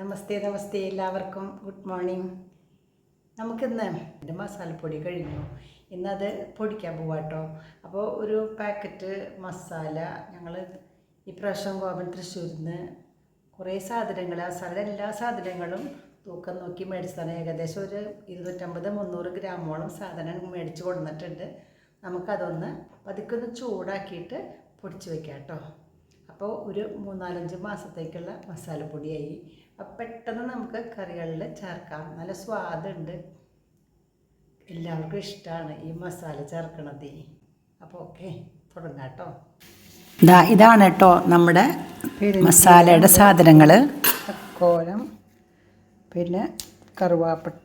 നമസ്തേ നമസ്തേ എല്ലാവർക്കും. Good morning നമുക്കിന്ന് എന്റെ മസാലപ്പൊടി കഴിഞ്ഞു. ഇന്നത് പൊടിക്കാൻ പോവാട്ടോ. അപ്പോൾ ഒരു പാക്കറ്റ് മസാല ഞങ്ങൾ ഇപ്രാവശ്യം ഗോപൻ തൃശ്ശൂരിൽ നിന്ന് കുറേ സാധനങ്ങൾ ആ സാധനം എല്ലാ സാധനങ്ങളും തൂക്കം നോക്കി മേടിച്ചതാണ്. ഏകദേശം ഒരു ഇരുന്നൂറ്റമ്പത് മുന്നൂറ് ഗ്രാമോളം സാധനം മേടിച്ച് കൊണ്ടുവന്നിട്ടുണ്ട്. നമുക്കതൊന്ന് പതുക്കൊന്ന് ചൂടാക്കിയിട്ട് പൊടിച്ച് വെക്കാം കേട്ടോ അപ്പോൾ ഒരു മൂന്നാലഞ്ച് മാസത്തേക്കുള്ള മസാലപ്പൊടിയായി അപ്പം പെട്ടെന്ന് നമുക്ക് കറികളിൽ ചേർക്കാം. നല്ല സ്വാദുണ്ട്. എല്ലാവർക്കും ഇഷ്ടമാണ് ഈ മസാല ചേർക്കണത്. അപ്പോൾ ഓക്കെ തുടങ്ങാം കേട്ടോ ഇതാ ഇതാണ് കേട്ടോ നമ്മുടെ മസാലയുടെ സാധനങ്ങൾ തക്കോലം പിന്നെ കറുവാപ്പട്ട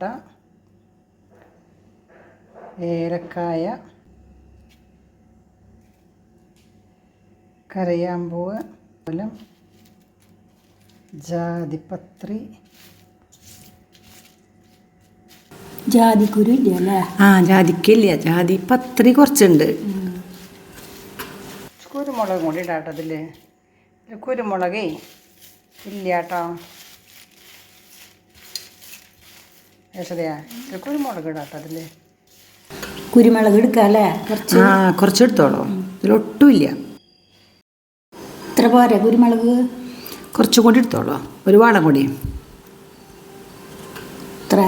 ഏലക്കായ കറിയാമ്പൂവ് മൂലം ജാതിപത്രി. ജാതിക്കുരു ഇല്ല അല്ലേ? ആ ജാതിക്കില്ല ജാതിപത്രി കുറച്ചുണ്ട്. കുരുമുളക് കൂടി ഇടാട്ടോ അതിൽ കുരുമുളകേ ഇല്ല കേട്ടോ. ഇതിൽ കുരുമുളക് ഇടാട്ടോ അതിൽ കുരുമുളക് എടുക്കാല്ലേ കുറച്ച്? ആ കുറച്ചെടുത്തോളൂ ഇതിലൊട്ടുമില്ല ഇത്ര പോരെ കുരുമുളക്? കുറച്ചും കൂടി എടുത്തോളൂ. ഒരു വാളം കൂടി. ഇത്ര?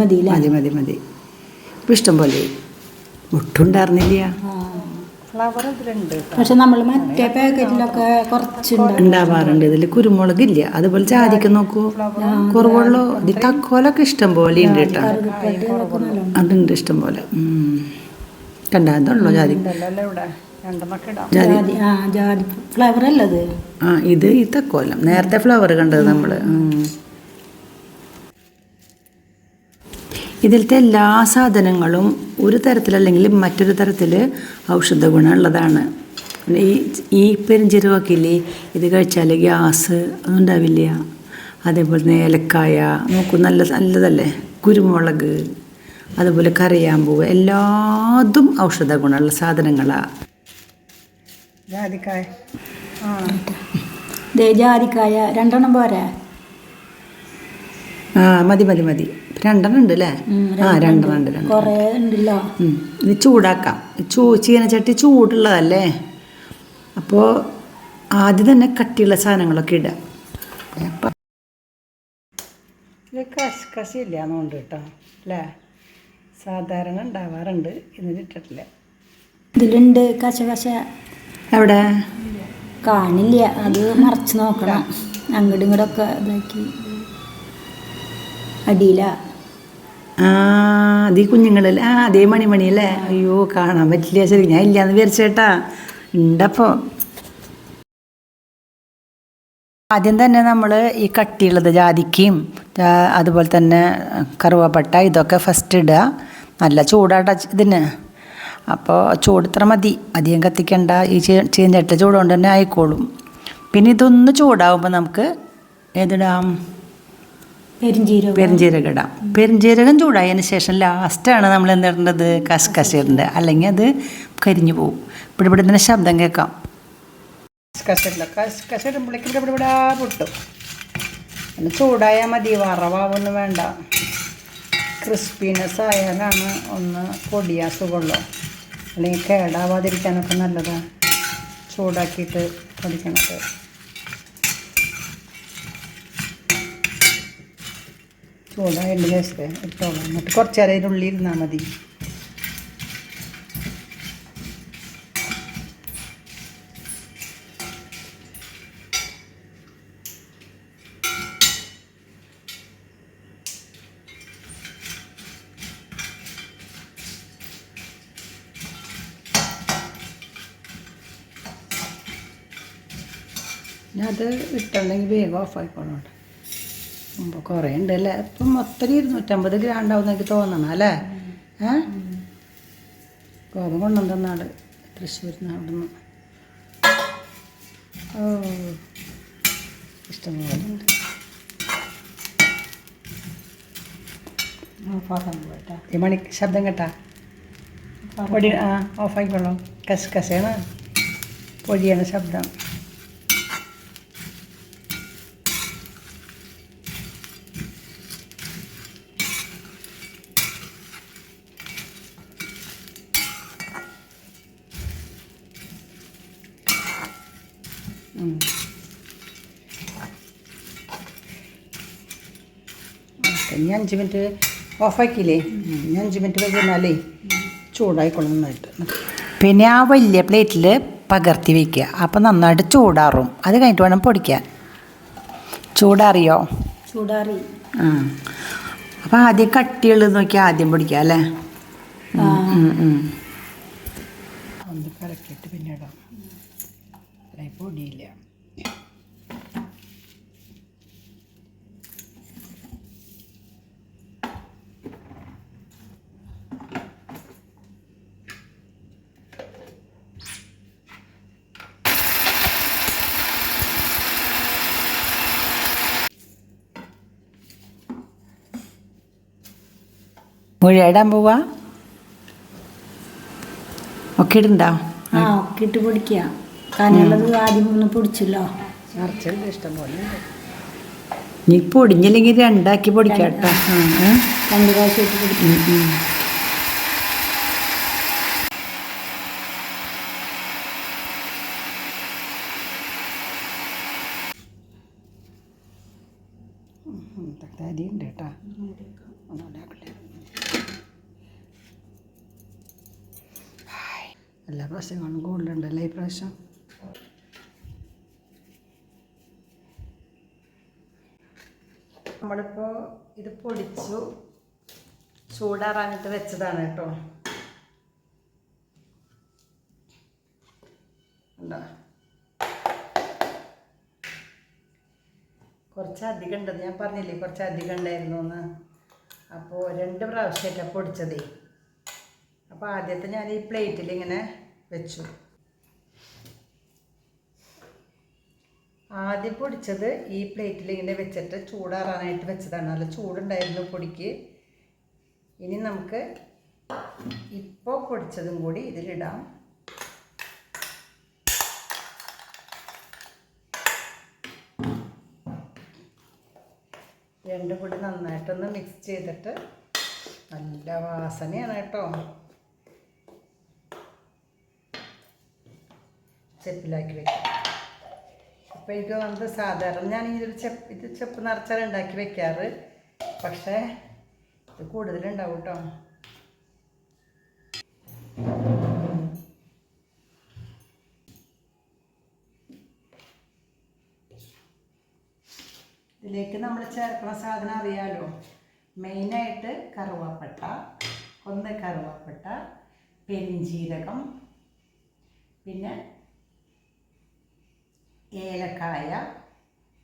മതി മതി മതി മതി. ഇപ്പം ഇഷ്ടം പോലെ. ഒട്ടുണ്ടായിരുന്നില്ല പക്ഷെ നമ്മൾ മറ്റേ പാക്കറ്റിലൊക്കെ കുറച്ചുണ്ട്. ഉണ്ടാവാറുണ്ട്. ഇതിൽ കുരുമുളകില്ല അതുപോലെ ജാതിക്ക് നോക്കൂ. കുറവുള്ളൂ. ഇത് തക്കോലൊക്കെ ഇഷ്ടം പോലെ ഉണ്ട് കേട്ടോ. അതുണ്ട് ഇഷ്ടം പോലെ. കണ്ടാന്നുള്ളൂ എന്തോ ജാതി. ജാതി ഫ്ലവർ അല്ലത് ആ ഇത് ഇത്തക്കോലം നേരത്തെ ഫ്ലവർ കണ്ടത് നമ്മൾ ഇതിലത്തെ എല്ലാ സാധനങ്ങളും ഒരു തരത്തിലല്ലെങ്കിൽ മറ്റൊരു തരത്തിൽ ഔഷധ ഗുണമുള്ളതാണ്. ഈ ഈ പെരിഞ്ചീരകമൊക്കെ ഇല്ലേ? ഇത് കഴിച്ചാൽ ഗ്യാസ് ഒന്നും ഉണ്ടാവില്ല അതേപോലെ തന്നെ ഏലക്കായ നോക്കൂ നല്ല നല്ലതല്ലേ? കുരുമുളക് അതുപോലെ കറിയാമ്പൂവ് എല്ലാതും ഔഷധ ഗുണമുള്ള സാധനങ്ങളാണ് ജാതിക്കായ. ദേ ജാതിക്കായ. രണ്ടെണ്ണം പോരാ? ആ മതി മതി മതി. രണ്ടെണ്ണം ഉണ്ട് അല്ലേ ആ രണ്ടെണ്ണം ഉണ്ട്. കുറേ ഉണ്ടല്ലോ. ഇത് ചൂടാക്കാം. ചൂ ചീനച്ചട്ടി ചൂടുള്ളതല്ലേ? അപ്പോൾ ആദ്യം തന്നെ കട്ടിയുള്ള സാധനങ്ങളൊക്കെ ഇടാം അപ്പം ഇത് കശി ഇല്ല എന്നുണ്ട് കേട്ടോ. അല്ലേ സാധാരണ ഉണ്ടാവാറുണ്ട്. ഇതിലിട്ടിട്ടില്ല ഇതിലുണ്ട് കശ കശ. എവിടെ? കാണില്ല. അത് മറച്ചു നോക്കണം. അങ്ങോട്ടും ഇങ്ങോട്ടൊക്കെ ഇതാക്കി. അടിയില. ആ അതീ കുഞ്ഞുങ്ങളല്ലേ ആ അതേ മണിമണി അല്ലേ അയ്യോ കാണാൻ പറ്റില്ല ശരി ഞാൻ ഇല്ലാന്ന് വിചാരിച്ചേട്ടാ ഉണ്ടപ്പോൾ ആദ്യം തന്നെ നമ്മൾ ഈ കട്ടിയുള്ളത് ജാതിക്കയും അതുപോലെ തന്നെ കറുവപ്പട്ട ഇതൊക്കെ ഫസ്റ്റ് ഇടുക. നല്ല ചൂടാട്ട ഇതിന്. അപ്പോൾ ചൂട് ഇത്ര മതി. അധികം കത്തിക്കണ്ട. ഈ ചീ ചൂടുകൊണ്ട് ചൂട് കൊണ്ട് തന്നെ ആയിക്കോളും. പിന്നെ ഇതൊന്ന് ചൂടാവുമ്പോൾ നമുക്ക് ഏതിടാം? പെരിഞ്ചീരകം. പെരുംജീരകം ഇടാം പെരുംജീരകം ചൂടായതിന് ശേഷം ലാസ്റ്റാണ് നമ്മൾ എന്തിടേണ്ടത് കസ്കസ് ഇടേണ്ടത്. അല്ലെങ്കിൽ അത് കരിഞ്ഞു പോകും ഇവിടെ ഇവിടെ തന്നെ ശബ്ദം കേൾക്കാം. കസ്കസില്ല കസ്കസ് ഇടുമ്പോഴേക്കും ഇവിടെ ഇവിടെ പൊട്ടും. പിന്നെ ചൂടായാൽ മതി. വറവാവൊന്നും വേണ്ട. ക്രിസ്പിനെസ് ആയാലാണ് ഒന്ന് പൊടിയാ സുഖമുള്ളൂ. അല്ലെങ്കിൽ കേടാവാതിരിക്കാനൊക്കെ നല്ലതാണ് ചൂടാക്കിയിട്ട് പൊടിക്കണത്. ചൂടായതിന്റെ ശേഷം ഇട്ടോളാം. എന്നിട്ട് കുറച്ച് നേരം അതിന്റെ ഇരുന്നാൽ മതി. അത് ഇട്ടുണ്ടെങ്കിൽ വേഗം ഓഫ് ആയിക്കോളും കേട്ടോ. മുമ്പ് കുറേ ഉണ്ട് അല്ലേ ഇപ്പം മൊത്തം ഇരുന്നൂറ്റമ്പത് ഗ്രാം ഉണ്ടാവും എനിക്ക് തോന്നണം അല്ലേ? ഏ? ഗോപം കൊണ്ടുവന്നാട് തൃശ്ശൂരിൽ നിന്ന് അവിടെ നിന്ന് ഓ ഇഷ്ടംപോലെ ഉണ്ട്. ഈ മണി ശബ്ദം കേട്ടാ? പൊടി ആ ഓഫായിക്കോളൂ കസ് കസേണ. പൊടിയാണ് ശബ്ദം. ഇനി അഞ്ച് മിനിറ്റ് ഓഫാക്കിയില്ലേ? ഇനി അഞ്ച് മിനിറ്റ് കഴിഞ്ഞാലേ ചൂടായിക്കോളും നന്നായിട്ട്. പിന്നെ ആ വലിയ പ്ലേറ്റിൽ പകർത്തി വയ്ക്കുക അപ്പം നന്നായിട്ട് ചൂടാറും. അത് കഴിഞ്ഞിട്ട് വേണം പൊടിക്കാൻ ചൂടാറിയോ? ചൂടാറി. ആ. അപ്പം ആദ്യം കട്ടിയുള്ളത് നോക്കി ആദ്യം പൊടിക്കുക അല്ലേ? ഒന്ന് കലക്കിയിട്ട് പിന്നെ ഇടാം. പൊടിയില്ല മുഴയിടാൻ പോവാ? ഒക്കെ ഇടണ്ട ആ ഒക്കെ ഇട്ട് പൊടിക്കുക കനയുള്ളത് ആദ്യം ഒന്ന് പൊടിച്ചല്ലോ. ഇഷ്ടം പോലെ നീ പൊടിഞ്ഞില്ലെങ്കിൽ രണ്ടാക്കി പൊടിക്കാട്ടോ രണ്ട് പ്രാവശ്യം ഇട്ട് പൊടിക്കും. എല്ലാ പ്രാവശ്യങ്ങളും കൂടുതലുണ്ടല്ലേ ഈ പ്രാവശ്യം? നമ്മളിപ്പോൾ ഇത് പൊടിച്ചു ചൂടാറാനിട്ട് വെച്ചതാണ് കേട്ടോ. കുറച്ച് അധികം ഉണ്ടെന്ന് ഞാൻ പറഞ്ഞില്ലേ കുറച്ച് അധികം ഉണ്ടായിരുന്നു എന്ന് അപ്പോൾ രണ്ട് പ്രാവശ്യമായിട്ടാണ് പൊടിച്ചതേ. അപ്പോൾ ആദ്യത്തെ ഞാൻ ഈ പ്ലേറ്റിൽ ഇങ്ങനെ വെച്ചു. ആദ്യം പൊടിച്ചത് ഈ പ്ലേറ്റിൽ ഇങ്ങനെ വെച്ചിട്ട് ചൂടാറാനായിട്ട് വെച്ചതാണ്. നല്ല ചൂടുണ്ടായിരുന്നു പൊടിക്ക്. ഇനി നമുക്ക് ഇപ്പോൾ പൊടിച്ചതും കൂടി ഇതിലിടാം. രണ്ടും കൂടി നന്നായിട്ടൊന്ന് മിക്സ് ചെയ്തിട്ട് നല്ല വാസനയാണ് കേട്ടോ. ചെപ്പിലാക്കി വെക്കാം. അപ്പോൾ എനിക്ക് വന്നത് സാധാരണ. ഞാൻ ഒരു ചെപ്പ് ഇത് ചെപ്പ് നിറച്ചാൽ ഉണ്ടാക്കി വെക്കാറ്. പക്ഷേ ഇത് കൂടുതലുണ്ടാവും കേട്ടോ. ഇതിലേക്ക് നമ്മൾ ചേർക്കുന്ന സാധനം അറിയാലോ? മെയിനായിട്ട് കറുവാപ്പട്ട ഒന്ന് കറുവാപ്പട്ട പെരിഞ്ചീരകം പിന്നെ ഏലക്കായ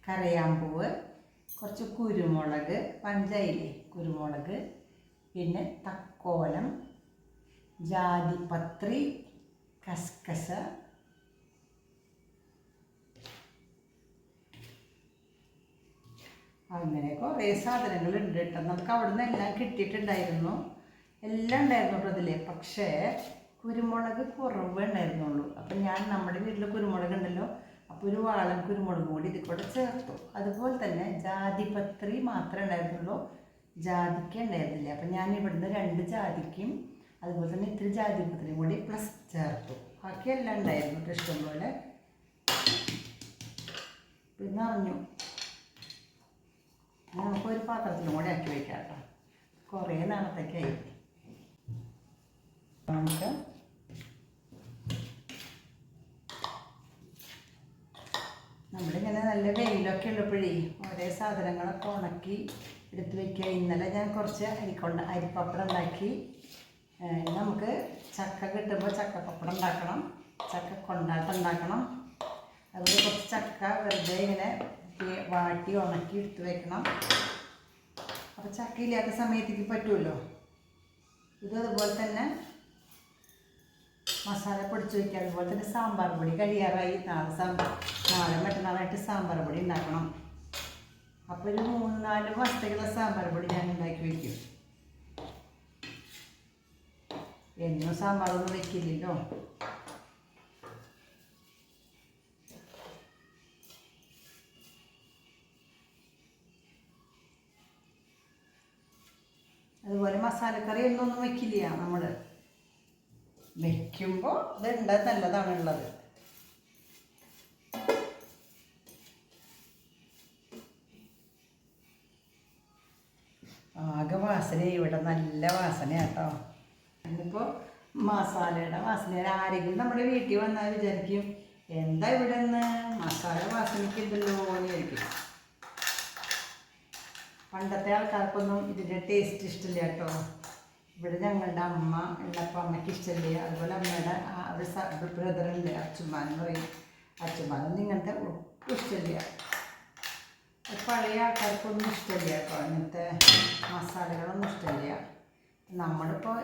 കരയാമ്പൂവ് കുറച്ച് കുരുമുളക് പഞ്ചയിലെ കുരുമുളക് പിന്നെ തക്കോലം ജാതിപത്രി കസ്കസ അങ്ങനെ കുറേ സാധനങ്ങളുണ്ട് കേട്ടോ. നമുക്ക് അവിടെ നിന്ന് എല്ലാം കിട്ടിയിട്ടുണ്ടായിരുന്നു. എല്ലാം ഉണ്ടായിരുന്നു കേട്ടോ അതിൽ പക്ഷേ കുരുമുളക് കുറവേ ഉണ്ടായിരുന്നുള്ളൂ. അപ്പം ഞാൻ നമ്മുടെ വീട്ടിൽ കുരുമുളക് ഉണ്ടല്ലോ അപ്പോൾ ഒരു വാളം കുരുമുളക് കൂടി ഇതിൽ കൂടെ ചേർത്തു. അതുപോലെ തന്നെ ജാതിപത്രി മാത്രമേ ഉണ്ടായിരുന്നുള്ളൂ. ജാതിക്ക ഉണ്ടായിരുന്നില്ല. അപ്പം ഞാൻ ഇവിടുന്ന് രണ്ട് ജാതിക്കും അതുപോലെ തന്നെ ഇത്തിരി ജാതിപത്രിയും കൂടി പ്ലസ് ചേർത്തു. ബാക്കിയെല്ലാം ഉണ്ടായിരുന്നു ഇഷ്ടം പോലെ. പിന്നെ അറിഞ്ഞു. നമുക്കൊരു പാത്രത്തിലും കൂടി ആക്കി വയ്ക്കാം കേട്ടോ. കുറേ നാളത്തേക്കായി. നമുക്ക് നമ്മളിങ്ങനെ നല്ല വെയിലൊക്കെ ഉള്ളപ്പോഴേ ഓരോ സാധനങ്ങളൊക്കെ ഉണക്കി എടുത്ത് വെക്കുക. ഇന്നലെ ഞാൻ കുറച്ച് അരിക്കൊണ്ട അരിപ്പപ്പടം ഉണ്ടാക്കി. നമുക്ക് ചക്ക കിട്ടുമ്പോൾ ചക്കപ്പപ്പടം ഉണ്ടാക്കണം. ചക്ക കൊണ്ടാട്ടം ഉണ്ടാക്കണം. അതുപോലെ കുറച്ച് ചക്ക വെറുതെ ഇങ്ങനെ വാട്ടി ഉണക്കി എടുത്ത് വെക്കണം. അപ്പോൾ ചക്ക ഇല്ലാത്ത സമയത്തേക്ക് പറ്റുമല്ലോ? ഇത് അതുപോലെ തന്നെ മസാല പൊടിച്ച് വയ്ക്കുക അതുപോലെ തന്നെ സാമ്പാർ പൊടി കഴിയാറായി. നാളെ സാമ്പാർ. നാളെ മറ്റന്നാളായിട്ട് സാമ്പാർ പൊടി ഉണ്ടാക്കണം. അപ്പോൾ ഒരു മൂന്ന് നാല് മാസത്തേക്കുള്ള സാമ്പാർ പൊടി ഞാൻ ഉണ്ടാക്കി വയ്ക്കും എന്നും സാമ്പാറൊന്നും വയ്ക്കില്ലല്ലോ അതുപോലെ മസാലക്കറി ഒന്നും വയ്ക്കില്ല നമ്മൾ വെക്കുമ്പോൾ ഇതുണ്ട് നല്ലതാണുള്ളത്. ആകെ വാസന ഇവിടെ നല്ല വാസന കേട്ടോ ഇന്നിപ്പോൾ മസാലയുടെ വാസന ആരെങ്കിലും നമ്മുടെ വീട്ടിൽ വന്നാൽ വിചാരിക്കും എന്താ ഇവിടെ നിന്ന് മസാല വാസനയ്ക്കുണ്ടല്ലോ ഇതല്ലോ വിചാരിക്കും. പണ്ടത്തെ ആൾക്കാർക്കൊന്നും ഇതിന്റെ ടേസ്റ്റ് ഇഷ്ടമില്ല കേട്ടോ. ഇവിടെ ഞങ്ങളുടെ അമ്മ ഉള്ളപ്പോൾ അമ്മയ്ക്ക് ഇഷ്ടമില്ല അതുപോലെ അമ്മയുടെ ഒരു ബ്രദറുണ്ട് അച്ചുമാൻ എന്ന് പറയും. അച്ചുമാനൊന്നും ഇങ്ങനത്തെ ഒട്ടും ഇഷ്ടമില്ല പഴയ ആൾക്കാർക്കൊന്നും ഇഷ്ടമില്ല കേട്ടോ. ഇങ്ങനത്തെ മസാലകളൊന്നും ഇഷ്ടമില്ല നമ്മളിപ്പോൾ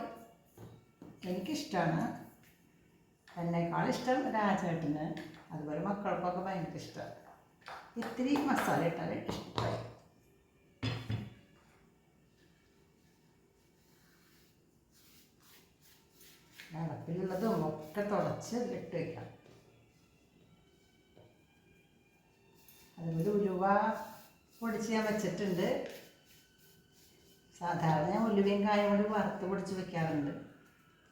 എനിക്കിഷ്ടമാണ് എന്നേക്കാൾ ഇഷ്ടം രാജേട്ടന്. അതുപോലെ മക്കൾക്കൊക്കെ ഭയങ്കര ഇഷ്ടമാണ് ഇത്തിരി മസാല ഇട്ടാൽ ഇഷ്ടമായി അടപ്പിലുള്ളതും ഒക്കെ തുടച്ച് ഇട്ട് വയ്ക്കാം അതുപോലെ ഉലുവ പൊടിച്ച് ഞാൻ വെച്ചിട്ടുണ്ട്. സാധാരണ ഞാൻ ഉലുവയും കായും കൂടി വറുത്ത് പൊടിച്ച് വെക്കാറുണ്ട്.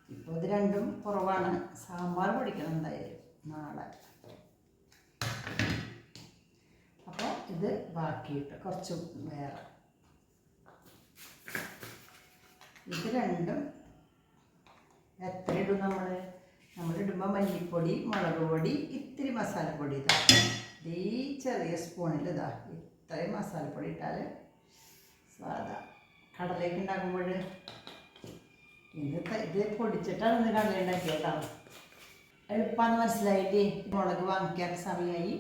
ഇപ്പോൾ ഇത് രണ്ടും കുറവാണ്. സാമ്പാർ പൊടിക്കണം എന്തായാലും നാളെ. അപ്പോൾ ഇത് ബാക്കിയിട്ട് കുറച്ച് വേറെ. ഇത് രണ്ടും എത്ര ഇടും നമ്മൾ ഇടുമ്പോൾ മല്ലിപ്പൊടി മുളക് പൊടി ഇത്തിരി മസാലപ്പൊടി ഇതാ. ഈ ചെറിയ സ്പൂണിൽ ഇതാ ഇത്രയും മസാലപ്പൊടി ഇട്ടാൽ സാധാ കടലേക്ക് ഉണ്ടാക്കുമ്പോൾ ഇത് ഇത് പൊടിച്ചിട്ടാണ് ഇന്ന് കടല ഉണ്ടാക്കിയതാണ് എളുപ്പമെന്ന് മനസ്സിലായിട്ട് മുളക് വാങ്ങിക്കാൻ സമയമായി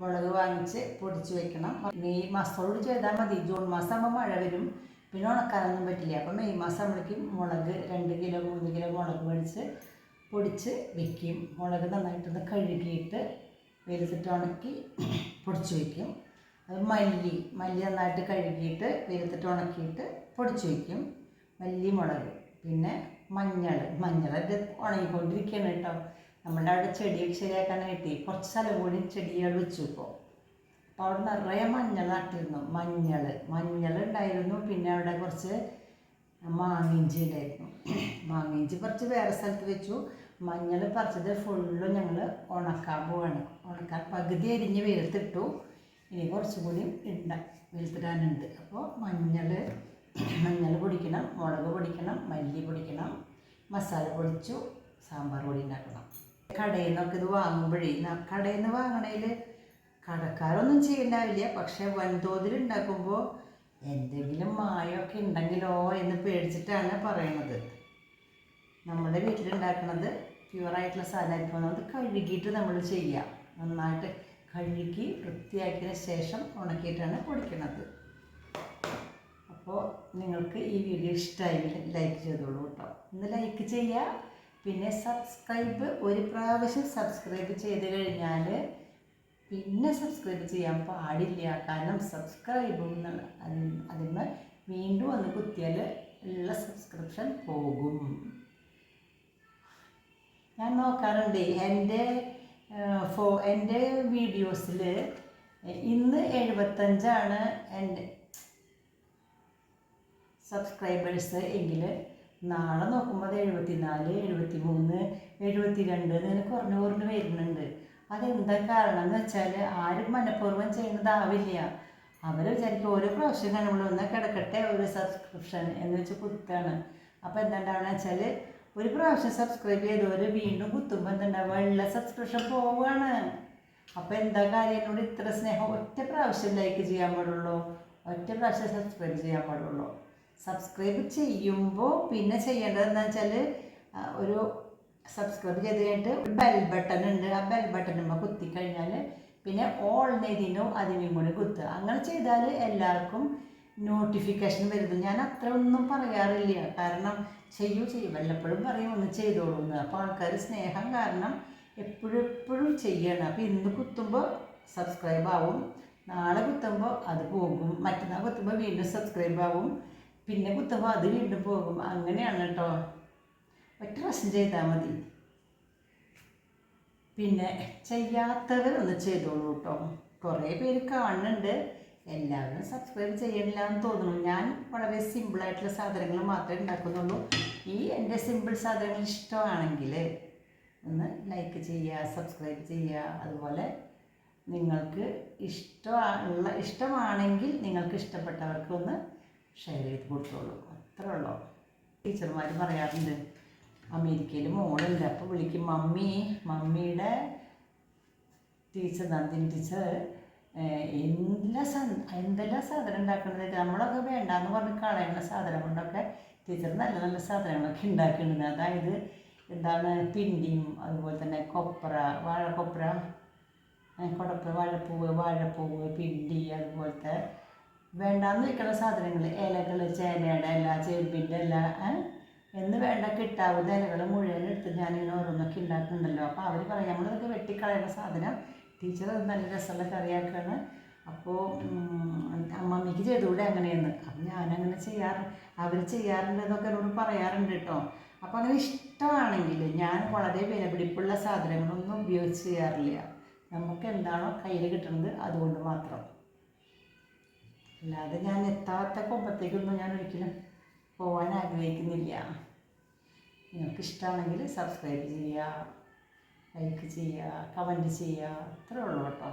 മുളക് വാങ്ങിച്ച് പൊടിച്ച് വെക്കണം. ഈ മാസത്തോട് ചെയ്താൽ മതി. ജൂൺ മാസം ആകുമ്പോൾ മഴ വരും. പിന്നെ ഉണക്കാനൊന്നും പറ്റില്ല. അപ്പം മെയ് മാസം നമ്മൾക്ക് മുളക് രണ്ട് കിലോ മൂന്ന് കിലോ മുളക് മേടിച്ച് പൊടിച്ച് വെക്കും. മുളക് നന്നായിട്ടൊന്ന് കഴുകിയിട്ട് വെയിലത്തിട്ട് ഉണക്കി പൊടിച്ച് വയ്ക്കും അത് മല്ലി മല്ലി നന്നായിട്ട് കഴുകിയിട്ട് വെയിലത്തിട്ട് ഉണക്കിയിട്ട് പൊടിച്ച് വയ്ക്കും മല്ലി മുളക് പിന്നെ മഞ്ഞൾ. അത് ഉണങ്ങിക്കൊണ്ടിരിക്കുകയാണ് കേട്ടോ. നമ്മുടെ അവിടെ ചെടിയൊക്കെ ശരിയാക്കാനായിട്ട് കുറച്ച് സ്ഥലം കൂടി ചെടികൾ വെച്ചു ഇപ്പോൾ അപ്പോൾ അവിടെ നിറയെ മഞ്ഞൾ നട്ടിരുന്നു. മഞ്ഞൾ മഞ്ഞൾ ഉണ്ടായിരുന്നു. പിന്നെ അവിടെ കുറച്ച് മാങ്ങിഞ്ചി ഉണ്ടായിരുന്നു. മാങ്ങിഞ്ചി കുറച്ച് വേറെ സ്ഥലത്ത് വെച്ചു. മഞ്ഞൾ പറിച്ചത് ഫുള്ളും ഞങ്ങൾ ഉണക്കാൻ പോവാണ്. ഉണക്കാൻ പകുതി അരിഞ്ഞ് വെയിലത്തിട്ടു. ഇനി കുറച്ചും കൂടി ഇണ്ട വെയിലത്തിടാനുണ്ട്. അപ്പോൾ മഞ്ഞൾ മഞ്ഞൾ പൊടിക്കണം മുളക് പൊടിക്കണം മല്ലി പൊടിക്കണം മസാല പൊടിച്ചു സാമ്പാർ പൊടി ഉണ്ടാക്കണം. കടയിൽ നിന്നൊക്കെ ഇത് വാങ്ങുമ്പോഴേ കടയിൽ നിന്ന് വാങ്ങണേൽ കടക്കാരൊന്നും ചെയ്യണ്ടാവില്ല. പക്ഷേ വൻതോതിൽ ഉണ്ടാക്കുമ്പോൾ എന്തെങ്കിലും മായമൊക്കെ ഉണ്ടെങ്കിലോ എന്ന് പേടിച്ചിട്ടാണ് പറയുന്നത് നമ്മുടെ വീട്ടിലുണ്ടാക്കുന്നത് പ്യുവറായിട്ടുള്ള സാധനമായിരിക്കും അത് കഴുകിയിട്ട് നമ്മൾ ചെയ്യുക നന്നായിട്ട് കഴുകി വൃത്തിയാക്കിയതിന് ശേഷം ഉണക്കിയിട്ടാണ് പൊടിക്കുന്നത് അപ്പോൾ നിങ്ങൾക്ക് ഈ വീഡിയോ ഇഷ്ടമായെങ്കിൽ ലൈക്ക് ചെയ്തോളൂ കേട്ടോ. ഒന്ന് ലൈക്ക് ചെയ്യുക പിന്നെ സബ്സ്ക്രൈബ് ഒരു പ്രാവശ്യം സബ്സ്ക്രൈബ് ചെയ്ത് കഴിഞ്ഞാൽ പിന്നെ സബ്സ്ക്രൈബ് ചെയ്യാൻ പാടില്ല. കാരണം സബ്സ്ക്രൈബ് അതിന് വീണ്ടും ഒന്ന് കുത്തിയാൽ ഉള്ള സബ്സ്ക്രിപ്ഷൻ പോകും. ഞാൻ നോക്കാറുണ്ട്. എന്റെ ഫോ എന്റെ വീഡിയോസിൽ ഇന്ന് എഴുപത്തഞ്ചാണ് എന്റെ സബ്സ്ക്രൈബേഴ്സ് എങ്കിൽ നാളെ നോക്കുമ്പോൾ അത് എഴുപത്തിനാല് എഴുപത്തി മൂന്ന് എഴുപത്തി രണ്ട് ഇങ്ങനെ കുറഞ്ഞു കുറഞ്ഞു വരുന്നുണ്ട്. അതെന്താ കാരണം എന്ന് വെച്ചാൽ ആരും മനഃപൂർവം ചെയ്യുന്നതാവില്ല. അവർ വിചാരിക്കും ഓരോ പ്രാവശ്യം കാണുമ്പോൾ ഒന്ന് കിടക്കട്ടെ ഒരു സബ്സ്ക്രിപ്ഷൻ എന്ന് വെച്ച് കുത്താണ് അപ്പോൾ എന്താണ്ടാവണം വെച്ചാൽ ഒരു പ്രാവശ്യം സബ്സ്ക്രൈബ് ചെയ്തവർ വീണ്ടും കുത്തുമ്പോൾ എന്തുണ്ടാവുക? ഉള്ള സബ്സ്ക്രിപ്ഷൻ പോവുകയാണ്. അപ്പോൾ എന്താ കാര്യം? എന്നോട് ഇത്ര സ്നേഹം ഒറ്റ പ്രാവശ്യം ലൈക്ക് ചെയ്യാൻ പാടുള്ളൂ. ഒറ്റ പ്രാവശ്യം സബ്സ്ക്രൈബ് ചെയ്യാൻ പാടുള്ളൂ. സബ്സ്ക്രൈബ് ചെയ്യുമ്പോൾ പിന്നെ ചെയ്യേണ്ടത് എന്താ വെച്ചാൽ ഒരു സബ്സ്ക്രൈബ് ചെയ്ത് കഴിഞ്ഞിട്ട് ബെൽ ബട്ടൺ ഉണ്ട്. ആ ബെൽ ബട്ടണുമ്പോൾ കുത്തി കഴിഞ്ഞാൽ പിന്നെ ഓൾ നെയ്തിനും അതിനും കൂടി കുത്തുക. അങ്ങനെ ചെയ്താൽ എല്ലാവർക്കും നോട്ടിഫിക്കേഷൻ വരുന്നു. ഞാൻ അത്ര ഒന്നും പറയാറില്ല. കാരണം ചെയ്യൂ ചെയ്യും. വല്ലപ്പോഴും പറയും ഒന്ന് ചെയ്തോളൂ എന്ന്. അപ്പോൾ ആൾക്കാർ സ്നേഹം കാരണം എപ്പോഴും എപ്പോഴും ചെയ്യണം. അപ്പോൾ ഇന്ന് കുത്തുമ്പോൾ സബ്സ്ക്രൈബ് ആവും. നാളെ കുത്തുമ്പോൾ അത് പോകും. മറ്റന്നാൾ കുത്തുമ്പോൾ വീണ്ടും സബ്സ്ക്രൈബ് ആവും. പിന്നെ കുത്തുമ്പോൾ അത് വീണ്ടും പോകും. അങ്ങനെയാണ് കേട്ടോ. ഒറ്റ പ്രാവശ്യം ചെയ്താൽ മതി. പിന്നെ ചെയ്യാത്തവർ ഒന്ന് ചെയ്തോളൂ കേട്ടോ കുറേ പേര് കാണുന്നുണ്ട്. എല്ലാവരും സബ്സ്ക്രൈബ് ചെയ്യണില്ല എന്ന് തോന്നുന്നു. ഞാൻ വളരെ സിമ്പിളായിട്ടുള്ള സാധനങ്ങൾ മാത്രമേ ഉണ്ടാക്കുന്നുള്ളൂ. ഈ എന്റെ സിമ്പിൾ സാധനങ്ങൾ ഇഷ്ടമാണെങ്കിൽ ഒന്ന് ലൈക്ക് ചെയ്യുക സബ്സ്ക്രൈബ് ചെയ്യുക. അതുപോലെ നിങ്ങൾക്ക് ഇഷ്ടമുള്ള ഇഷ്ടമാണെങ്കിൽ നിങ്ങൾക്ക് ഇഷ്ടപ്പെട്ടവർക്ക് ഒന്ന് ഷെയർ ചെയ്ത് കൊടുത്തോളൂ. അത്രേ ഉള്ളൂ. ടീച്ചർമാർ പറയാറുണ്ട് അമേരിക്കയിൽ മോളുണ്ട്. അപ്പോൾ വിളിക്കും മമ്മി മമ്മിയുടെ ടീച്ചർ നന്ദിനി ടീച്ചർ എല്ലാ സാ എന്തെല്ലാം സാധനം ഉണ്ടാക്കുന്നത് നമ്മളൊക്കെ വേണ്ടാന്ന് പറഞ്ഞ് കളയുന്ന സാധനം കൊണ്ടൊക്കെ ടീച്ചർ നല്ല നല്ല സാധനങ്ങളൊക്കെ ഉണ്ടാക്കുന്നുണ്ട് അതായത് എന്താണ് പിണ്ടിയും അതുപോലെ തന്നെ കൊപ്ര വാഴക്കൊപ്ര കൊടപ്ര വാഴപ്പൂവ് വാഴപ്പൂവ് പിണ്ടി അതുപോലത്തെ വേണ്ടാന്ന് വെക്കുന്ന സാധനങ്ങൾ ഇലകൾ ചേനയുടെ എല്ലാ ചേമ്പിന്റെ ഏ, എന്ന് വേണ്ട കിട്ടാവുന്ന ഇലകൾ മുഴുവൻ എടുത്ത് ഞാനിങ്ങനെ ഓരോന്നൊക്കെ ഉണ്ടാക്കുന്നുണ്ടല്ലോ. അപ്പോൾ അവർ പറയും നമ്മളിതൊക്കെ വെട്ടിക്കളയുന്ന സാധനം. ടീച്ചർ അത് നല്ല രസമുള്ള കറിയാക്കാണ് അപ്പോൾ അമ്മമ്മയ്ക്ക് ചെയ്തുകൂടെ അങ്ങനെയെന്ന്. അപ്പം ഞാനങ്ങനെ ചെയ്യാറ് അവർ ചെയ്യാറുണ്ട് എന്നൊക്കെ എന്നോട് പറയാറുണ്ട് കേട്ടോ. അപ്പോൾ അങ്ങനെ ഇഷ്ടമാണെങ്കിൽ ഞാൻ വളരെ വിലപിടിപ്പുള്ള സാധനങ്ങളൊന്നും ഉപയോഗിച്ച് ചെയ്യാറില്ല. നമുക്ക് എന്താണോ കയ്യിൽ കിട്ടുന്നത് അതുകൊണ്ട് മാത്രം. അല്ലാതെ ഞാൻ എത്താത്ത കൊമ്പത്തേക്കൊന്നും ഞാൻ ഒരിക്കലും പോകാൻ ആഗ്രഹിക്കുന്നില്ല. നിങ്ങൾക്ക് ഇഷ്ടമാണെങ്കിൽ സബ്സ്ക്രൈബ് ചെയ്യുക ലൈക്ക് ചെയ്യുക കമന്റ് ചെയ്യുക അത്രേ ഉള്ളൂ കേട്ടോ.